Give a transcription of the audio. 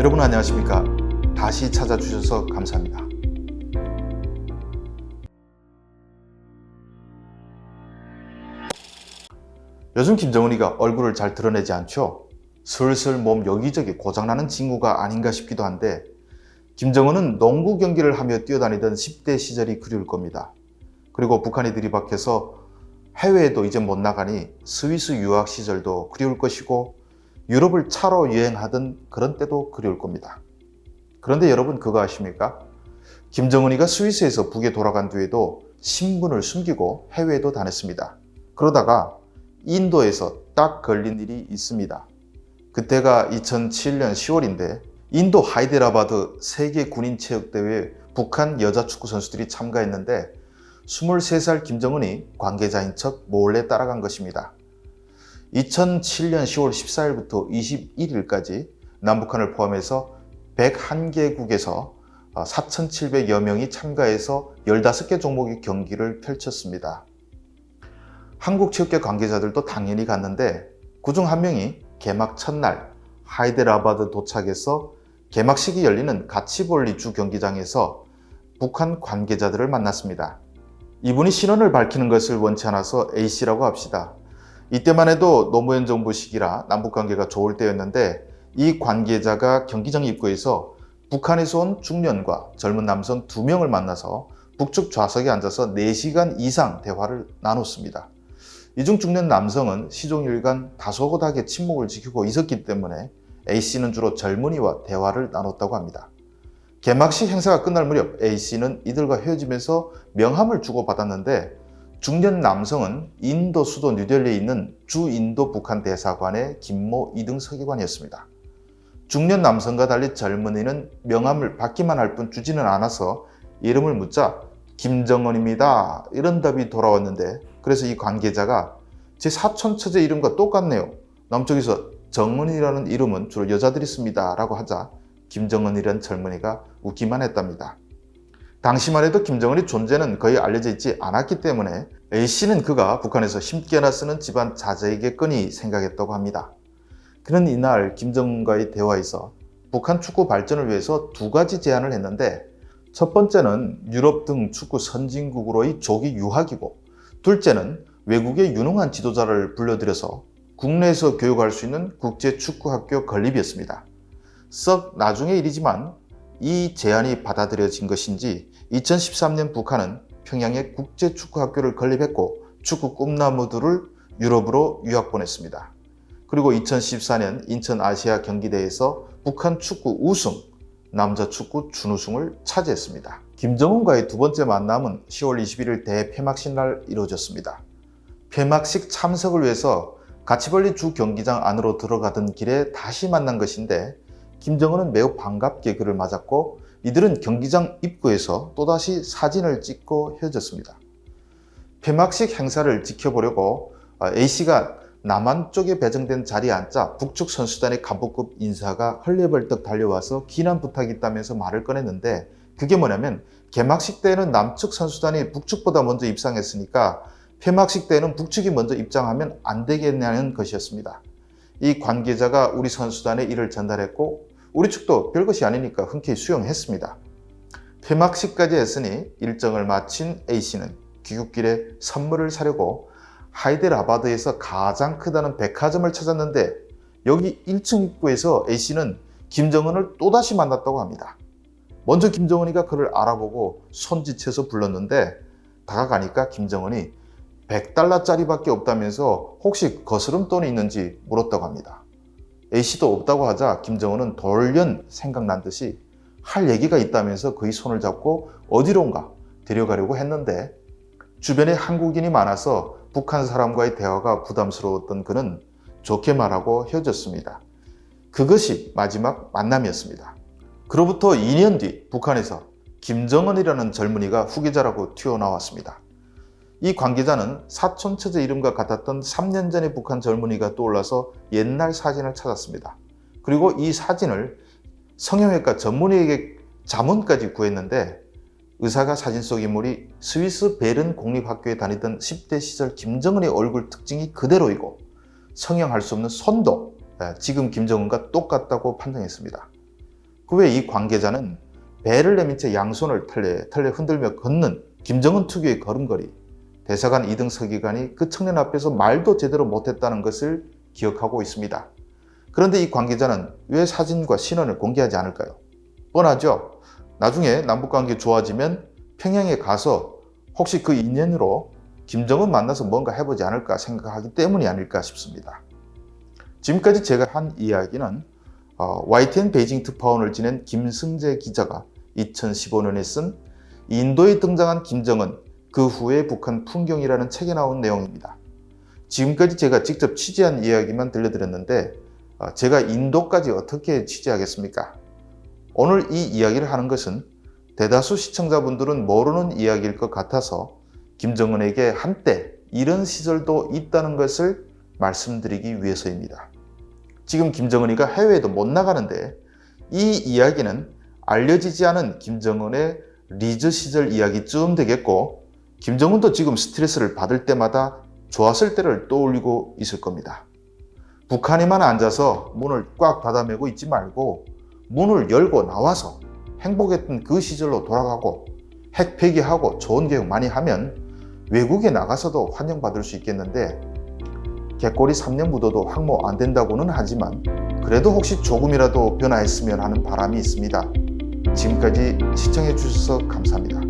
여러분 안녕하십니까? 다시 찾아주셔서 감사합니다. 요즘 김정은이가 얼굴을 잘 드러내지 않죠? 슬슬 몸 여기저기 고장나는 친구가 아닌가 싶기도 한데 김정은은 농구 경기를 하며 뛰어다니던 10대 시절이 그리울 겁니다. 그리고 북한이 들이박혀서 해외에도 이제 못 나가니 스위스 유학 시절도 그리울 것이고 유럽을 차로 여행하던 그런 때도 그리울 겁니다. 그런데 여러분 그거 아십니까? 김정은이가 스위스에서 북에 돌아간 뒤에도 신분을 숨기고 해외에도 다녔습니다. 그러다가 인도에서 딱 걸린 일이 있습니다. 그때가 2007년 10월인데 인도 하이데라바드 세계 군인 체육 대회에 북한 여자 축구 선수들이 참가했는데 23살 김정은이 관계자인 척 몰래 따라간 것입니다. 2007년 10월 14일부터 21일까지 남북한을 포함해서 101개국에서 4,700여 명이 참가해서 15개 종목의 경기를 펼쳤습니다. 한국체육계 관계자들도 당연히 갔는데 그중 한 명이 개막 첫날 하이데라바드 도착해서 개막식이 열리는 가치볼리 주 경기장에서 북한 관계자들을 만났습니다. 이분이 신원을 밝히는 것을 원치 않아서 A씨라고 합시다. 이때만 해도 노무현 정부 시기라 남북 관계가 좋을 때였는데 이 관계자가 경기장 입구에서 북한에서 온 중년과 젊은 남성 두 명을 만나서 북측 좌석에 앉아서 4시간 이상 대화를 나눴습니다. 이 중 중년 남성은 시종일관 다소곳하게 침묵을 지키고 있었기 때문에 A씨는 주로 젊은이와 대화를 나눴다고 합니다. 개막식 행사가 끝날 무렵 A씨는 이들과 헤어지면서 명함을 주고받았는데 중년 남성은 인도 수도 뉴델리에 있는 주 인도 북한 대사관의 김모 2등 서기관이었습니다. 중년 남성과 달리 젊은이는 명함을 받기만 할 뿐 주지는 않아서 이름을 묻자 김정은입니다. 이런 답이 돌아왔는데 그래서 이 관계자가 제 사촌 처제 이름과 똑같네요. 남쪽에서 정은이라는 이름은 주로 여자들이 씁니다. 라고 하자 김정은이라는 젊은이가 웃기만 했답니다. 당시만 해도 김정은의 존재는 거의 알려져 있지 않았기 때문에 A씨는 그가 북한에서 힘께나 쓰는 집안 자제에게끈히 생각했다고 합니다. 그는 이날 김정은과의 대화에서 북한 축구 발전을 위해서 두 가지 제안을 했는데 첫 번째는 유럽 등 축구 선진국으로의 조기 유학이고 둘째는 외국의 유능한 지도자를 불러들여서 국내에서 교육할 수 있는 국제 축구학교 건립이었습니다. 썩 나중의 일이지만 이 제안이 받아들여진 것인지 2013년 북한은 평양에 국제 축구학교를 건립했고 축구 꿈나무들을 유럽으로 유학 보냈습니다. 그리고 2014년 인천 아시아 경기대회에서 북한 축구 우승, 남자 축구 준우승을 차지했습니다. 김정은과의 두 번째 만남은 10월 21일 대폐막식 날 이루어졌습니다. 폐막식 참석을 위해서 가치벌리 주 경기장 안으로 들어가던 길에 다시 만난 것인데 김정은은 매우 반갑게 그를 맞았고 이들은 경기장 입구에서 또다시 사진을 찍고 헤어졌습니다. 폐막식 행사를 지켜보려고 A씨가 남한 쪽에 배정된 자리에 앉자 북측 선수단의 간부급 인사가 헐레벌떡 달려와서 기난 부탁이 있다면서 말을 꺼냈는데 그게 뭐냐면 개막식 때는 남측 선수단이 북측보다 먼저 입상했으니까 폐막식 때는 북측이 먼저 입장하면 안 되겠냐는 것이었습니다. 이 관계자가 우리 선수단에 이를 전달했고 우리 측도 별것이 아니니까 흔쾌히 수용했습니다. 폐막식까지 했으니 일정을 마친 A씨는 귀국길에 선물을 사려고 하이데라바드에서 가장 크다는 백화점을 찾았는데 여기 1층 입구에서 A씨는 김정은을 또다시 만났다고 합니다. 먼저 김정은이가 그를 알아보고 손짓해서 불렀는데 다가가니까 김정은이 100달러짜리밖에 없다면서 혹시 거스름 돈이 있는지 물었다고 합니다. A씨도 없다고 하자 김정은은 돌연 생각난 듯이 할 얘기가 있다면서 그의 손을 잡고 어디론가 데려가려고 했는데 주변에 한국인이 많아서 북한 사람과의 대화가 부담스러웠던 그는 좋게 말하고 헤어졌습니다. 그것이 마지막 만남이었습니다. 그로부터 2년 뒤 북한에서 김정은이라는 젊은이가 후계자라고 튀어나왔습니다. 이 관계자는 사촌 처제 이름과 같았던 3년 전의 북한 젊은이가 떠올라서 옛날 사진을 찾았습니다. 그리고 이 사진을 성형외과 전문의에게 자문까지 구했는데 의사가 사진 속 인물이 스위스 베른 공립학교에 다니던 10대 시절 김정은의 얼굴 특징이 그대로이고 성형할 수 없는 손도 지금 김정은과 똑같다고 판정했습니다. 그 외 이 관계자는 배를 내민 채 양손을 털레 털레 흔들며 걷는 김정은 특유의 걸음걸이, 대사관 2등 서기관이 그 청년 앞에서 말도 제대로 못했다는 것을 기억하고 있습니다. 그런데 이 관계자는 왜 사진과 신원을 공개하지 않을까요? 뻔하죠. 나중에 남북관계 좋아지면 평양에 가서 혹시 그 인연으로 김정은 만나서 뭔가 해보지 않을까 생각하기 때문이 아닐까 싶습니다. 지금까지 제가 한 이야기는 어, YTN 베이징 특파원을 지낸 김승재 기자가 2015년에 쓴 인도에 등장한 김정은 그 후의 북한 풍경이라는 책에 나온 내용입니다. 지금까지 제가 직접 취재한 이야기만 들려드렸는데 어, 제가 인도까지 어떻게 취재하겠습니까? 오늘 이 이야기를 하는 것은 대다수 시청자분들은 모르는 이야기일 것 같아서 김정은에게 한때 이런 시절도 있다는 것을 말씀드리기 위해서입니다. 지금 김정은이가 해외에도 못 나가는데 이 이야기는 알려지지 않은 김정은의 리즈 시절 이야기쯤 되겠고 김정은도 지금 스트레스를 받을 때마다 좋았을 때를 떠올리고 있을 겁니다. 북한에만 앉아서 문을 꽉 닫아매고 있지 말고 문을 열고 나와서 행복했던 그 시절로 돌아가고 핵 폐기하고 좋은 교육 많이 하면 외국에 나가서도 환영받을 수 있겠는데 개꼬리 3년 묻어도 항모 안 된다고는 하지만 그래도 혹시 조금이라도 변화했으면 하는 바람이 있습니다. 지금까지 시청해 주셔서 감사합니다.